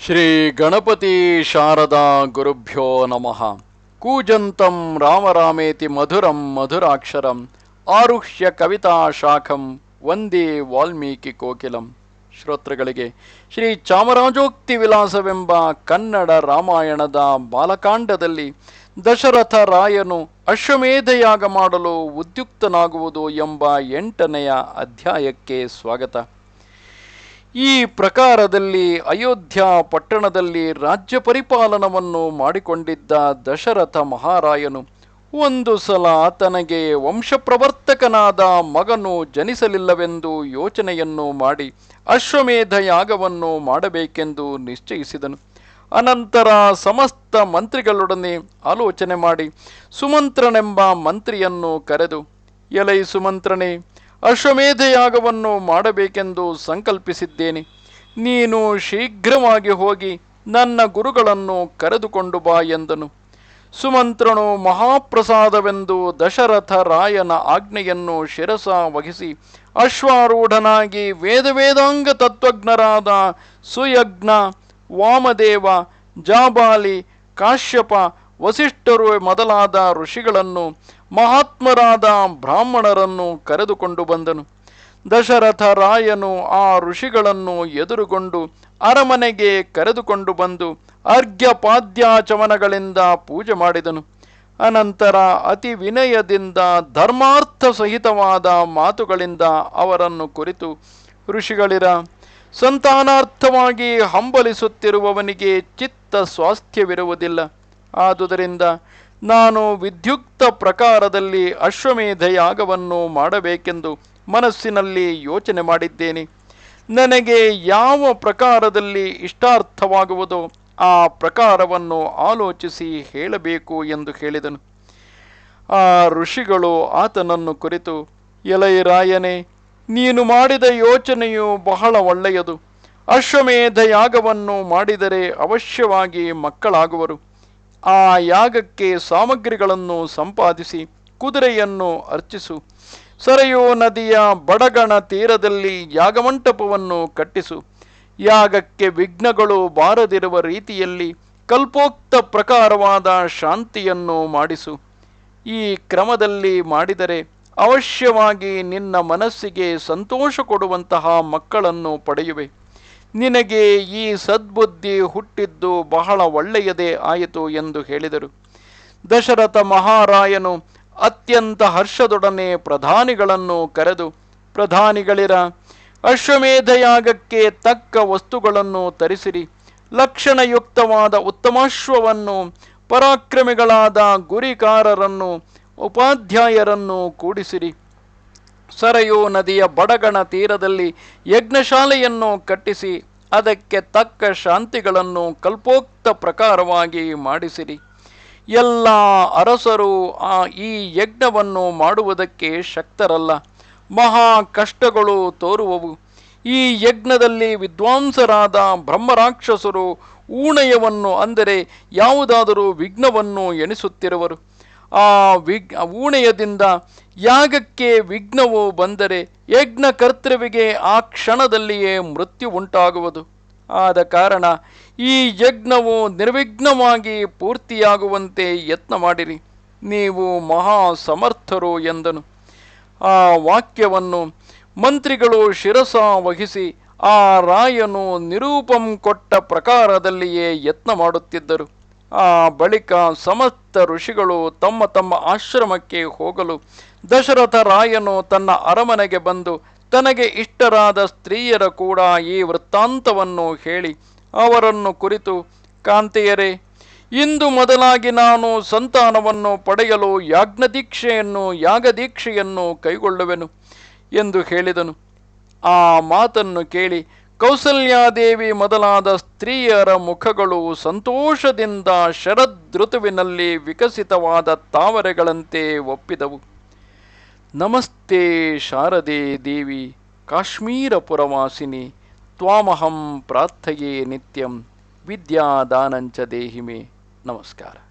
ಶ್ರೀ ಗಣಪತಿ ಶಾರದಾ ಗುರುಭ್ಯೋ ನಮಃ. ಕೂಜಂತಂ ರಾಮರಾಮೇತಿ ಮಧುರಂ ಮಧುರಾಕ್ಷರಂ ಆರುಹ್ಯ ಕವಿತಾ ಶಾಖಂ ವಂದೇ ವಾಲ್ಮೀಕಿ ಕೋಕಿಲಂ. ಶ್ರೋತೃಗಳಿಗೆ, ಶ್ರೀ ಚಾಮರಾಜೋಕ್ತಿ ವಿಲಾಸವೆಂಬ ಕನ್ನಡ ರಾಮಾಯಣದ ಬಾಲಕಾಂಡದಲ್ಲಿ ದಶರಥ ರಾಯನು ಅಶ್ವಮೇಧಯಾಗ ಮಾಡಲು ಉದ್ಯುಕ್ತನಾಗುವುದು ಎಂಬ ಎಂಟನೆಯ ಅಧ್ಯಾಯಕ್ಕೆ ಸ್ವಾಗತ. ಈ ಪ್ರಕಾರದಲ್ಲಿ ಅಯೋಧ್ಯ ಪಟ್ಟಣದಲ್ಲಿ ರಾಜ್ಯ ಪರಿಪಾಲನವನ್ನು ಮಾಡಿಕೊಂಡಿದ್ದ ದಶರಥ ಮಹಾರಾಯನು ಒಂದು ಸಲ ತನಗೆ ವಂಶಪ್ರವರ್ತಕನಾದ ಮಗನು ಜನಿಸಲಿಲ್ಲವೆಂದು ಯೋಚನೆಯನ್ನು ಮಾಡಿ ಅಶ್ವಮೇಧ ಯಾಗವನ್ನು ಮಾಡಬೇಕೆಂದು ನಿಶ್ಚಯಿಸಿದನು. ಅನಂತರ ಸಮಸ್ತ ಮಂತ್ರಿಗಳೊಡನೆ ಆಲೋಚನೆ ಮಾಡಿ ಸುಮಂತ್ರನೆಂಬ ಮಂತ್ರಿಯನ್ನು ಕರೆದು, ಎಲೈ ಸುಮಂತ್ರನೇ ಅಶ್ವಮೇಧ ಯಾಗವನ್ನು ಮಾಡಬೇಕೆಂದು ಸಂಕಲ್ಪಿಸಿದ್ದೇನೆ. ನೀನು ಶೀಘ್ರವಾಗಿ ಹೋಗಿ ನನ್ನ ಗುರುಗಳನ್ನು ಕರೆದುಕೊಂಡು ಬಾ ಎಂದನು. ಸುಮಂತ್ರನು ಮಹಾಪ್ರಸಾದವೆಂದು ದಶರಥ ರಾಯನ ಆಜ್ಞೆಯನ್ನು ಶಿರಸ ವಹಿಸಿ ಅಶ್ವಾರೂಢನಾಗಿ ವೇದ ವೇದಾಂಗ ತತ್ವಜ್ಞರಾದ ಸುಯಜ್ಞ, ವಾಮದೇವ, ಜಾಬಾಲಿ, ಕಾಶ್ಯಪ ವಸಿಷ್ಠರು ಮೊದಲಾದ ಋಷಿಗಳನ್ನು, ಮಹಾತ್ಮರಾದ ಬ್ರಾಹ್ಮಣರನ್ನು ಕರೆದುಕೊಂಡು ಬಂದನು. ದಶರಥ ರಾಯನು ಆ ಋಷಿಗಳನ್ನು ಎದುರುಗೊಂಡು ಅರಮನೆಗೆ ಕರೆದುಕೊಂಡು ಬಂದು ಅರ್ಘ್ಯಪಾದ್ಯಾಚಮನಗಳಿಂದ ಪೂಜೆ ಮಾಡಿದನು. ಅನಂತರ ಅತಿ ವಿನಯದಿಂದ, ಧರ್ಮಾರ್ಥ ಸಹಿತವಾದ ಮಾತುಗಳಿಂದ ಅವರನ್ನು ಕುರಿತು ಋಷಿಗಳಿರ, ಸಂತಾನಾರ್ಥವಾಗಿ ಹಂಬಲಿಸುತ್ತಿರುವವನಿಗೆ ಚಿತ್ತ ಸ್ವಾಸ್ಥ್ಯವಿರುವುದಿಲ್ಲ. ಆದುದರಿಂದ ನಾನು ವಿದ್ಯುಕ್ತ ಪ್ರಕಾರದಲ್ಲಿ ಅಶ್ವಮೇಧ ಯಾಗವನ್ನು ಮಾಡಬೇಕೆಂದು ಮನಸ್ಸಿನಲ್ಲಿ ಯೋಚನೆ ಮಾಡಿದ್ದೇನೆ. ನನಗೆ ಯಾವ ಪ್ರಕಾರದಲ್ಲಿ ಇಷ್ಟಾರ್ಥವಾಗುವುದೋ ಆ ಪ್ರಕಾರವನ್ನು ಆಲೋಚಿಸಿ ಹೇಳಬೇಕು ಎಂದು ಹೇಳಿದನು. ಆ ಋಷಿಗಳು ಆತನನ್ನು ಕುರಿತು, ಎಲೈರಾಯನೇ, ನೀನು ಮಾಡಿದ ಯೋಚನೆಯು ಬಹಳ ಒಳ್ಳೆಯದು. ಅಶ್ವಮೇಧ ಯಾಗವನ್ನು ಮಾಡಿದರೆ ಅವಶ್ಯವಾಗಿ ಮಕ್ಕಳಾಗುವರು. ಆ ಯಾಗಕ್ಕೆ ಸಾಮಗ್ರಿಗಳನ್ನು ಸಂಪಾದಿಸಿ ಕುದುರೆಯನ್ನು ಅರ್ಚಿಸು. ಸರಯೋ ನದಿಯ ಬಡಗಣ ತೀರದಲ್ಲಿ ಯಾಗಮಂಟಪವನ್ನು ಕಟ್ಟಿಸು. ಯಾಗಕ್ಕೆ ವಿಘ್ನಗಳು ಬಾರದಿರುವ ರೀತಿಯಲ್ಲಿ ಕಲ್ಪೋಕ್ತ ಪ್ರಕಾರವಾದ ಶಾಂತಿಯನ್ನು ಮಾಡಿಸು. ಈ ಕ್ರಮದಲ್ಲಿ ಮಾಡಿದರೆ ಅವಶ್ಯವಾಗಿ ನಿನ್ನ ಮನಸ್ಸಿಗೆ ಸಂತೋಷ ಕೊಡುವಂತಹ ಮಕ್ಕಳನ್ನು ಪಡೆಯುವೆ. ನಿನಗೆ ಈ ಸದ್ಬುದ್ಧಿ ಹುಟ್ಟಿದ್ದು ಬಹಳ ಒಳ್ಳೆಯದೇ ಆಯಿತು ಎಂದು ಹೇಳಿದರು. ದಶರಥ ಮಹಾರಾಯನು ಅತ್ಯಂತ ಹರ್ಷದೊಡನೆ ಪ್ರಧಾನಿಗಳನ್ನು ಕರೆದು, ಪ್ರಧಾನಿಗಳಿರ ಅಶ್ವಮೇಧಯಾಗಕ್ಕೆ ತಕ್ಕ ವಸ್ತುಗಳನ್ನು ತರಿಸಿರಿ. ಲಕ್ಷಣಯುಕ್ತವಾದ ಉತ್ತಮಾಶ್ವವನ್ನು, ಪರಾಕ್ರಮಿಗಳಾದ ಗುರಿಕಾರರನ್ನು, ಉಪಾಧ್ಯಾಯರನ್ನು ಕೂಡಿಸಿರಿ. ಸರಯೂ ನದಿಯ ಬಡಗಣ ತೀರದಲ್ಲಿ ಯಜ್ಞಶಾಲೆಯನ್ನು ಕಟ್ಟಿಸಿ, ಅದಕ್ಕೆ ತಕ್ಕ ಶಾಂತಿಗಳನ್ನು ಕಲ್ಪೋಕ್ತ ಪ್ರಕಾರವಾಗಿ ಮಾಡಿಸಿರಿ. ಎಲ್ಲ ಅರಸರು ಆ ಈ ಯಜ್ಞವನ್ನು ಮಾಡುವುದಕ್ಕೆ ಶಕ್ತರಲ್ಲ. ಮಹಾ ಕಷ್ಟಗಳು ತೋರುವವು. ಈ ಯಜ್ಞದಲ್ಲಿ ವಿದ್ವಾಂಸರಾದ ಬ್ರಹ್ಮರಾಕ್ಷಸರು ಊಣಯವನ್ನು ಅಂದರೆ ಯಾವುದಾದರೂ ವಿಘ್ನವನ್ನು ಎಣಿಸುತ್ತಿರುವರು. ಆ ವಿಗ್ ಊಣೆಯದಿಂದ ಯಾಗಕ್ಕೆ ವಿಘ್ನವು ಬಂದರೆ ಯಜ್ಞ ಕರ್ತೃವಿಗೆ ಆ ಕ್ಷಣದಲ್ಲಿಯೇ ಮೃತ್ಯು ಉಂಟಾಗುವುದು. ಆದ ಕಾರಣ ಈ ಯಜ್ಞವು ನಿರ್ವಿಘ್ನವಾಗಿ ಪೂರ್ತಿಯಾಗುವಂತೆ ಯತ್ನ ಮಾಡಿರಿ. ನೀವು ಮಹಾ ಸಮರ್ಥರು ಎಂದನು. ಆ ವಾಕ್ಯವನ್ನು ಮಂತ್ರಿಗಳು ಶಿರಸ ವಹಿಸಿ ಆ ರಾಯನು ನಿರೂಪಂ ಕೊಟ್ಟ ಪ್ರಕಾರದಲ್ಲಿಯೇ ಯತ್ನ ಮಾಡುತ್ತಿದ್ದರು. ಬಳಿಕ ಸಮಸ್ತ ಋಷಿಗಳು ತಮ್ಮ ತಮ್ಮ ಆಶ್ರಮಕ್ಕೆ ಹೋಗಲು ದಶರಥ ರಾಯನು ತನ್ನ ಅರಮನೆಗೆ ಬಂದು ತನಗೆ ಇಷ್ಟರಾದ ಸ್ತ್ರೀಯರ ಕೂಡ ಈ ವೃತ್ತಾಂತವನ್ನು ಹೇಳಿ ಅವರನ್ನು ಕುರಿತು, ಕಾಂತೆಯರೇ, ಇಂದು ಮೊದಲಾಗಿ ನಾನು ಸಂತಾನವನ್ನು ಪಡೆಯಲು ಯಾಜ್ಞದೀಕ್ಷೆಯನ್ನು, ಯಾಗದೀಕ್ಷೆಯನ್ನು ಕೈಗೊಳ್ಳುವೆನು ಎಂದು ಹೇಳಿದನು. ಆ ಮಾತನ್ನು ಕೇಳಿ ಕೌಸಲ್ಯಾದೇವಿ ಮೊದಲಾದ ಸ್ತ್ರೀಯರ ಮುಖಗಳು ಸಂತೋಷದಿಂದ ಶರದ್ ಋತುವಿನಲ್ಲಿ ವಿಕಸಿತವಾದ ತಾವರೆಗಳಂತೆ ಒಪ್ಪಿದವು. ನಮಸ್ತೆ ಶಾರದೆ ದೇವಿ, ಕಾಶ್ಮೀರಪುರವಾಸಿನಿ, ತ್ವಾಮಹಂ ಪ್ರಾರ್ಥಯೇ ನಿತ್ಯಂ, ವಿದ್ಯಾದಾನಂಚ ದೇಹಿಮೆ. ನಮಸ್ಕಾರ.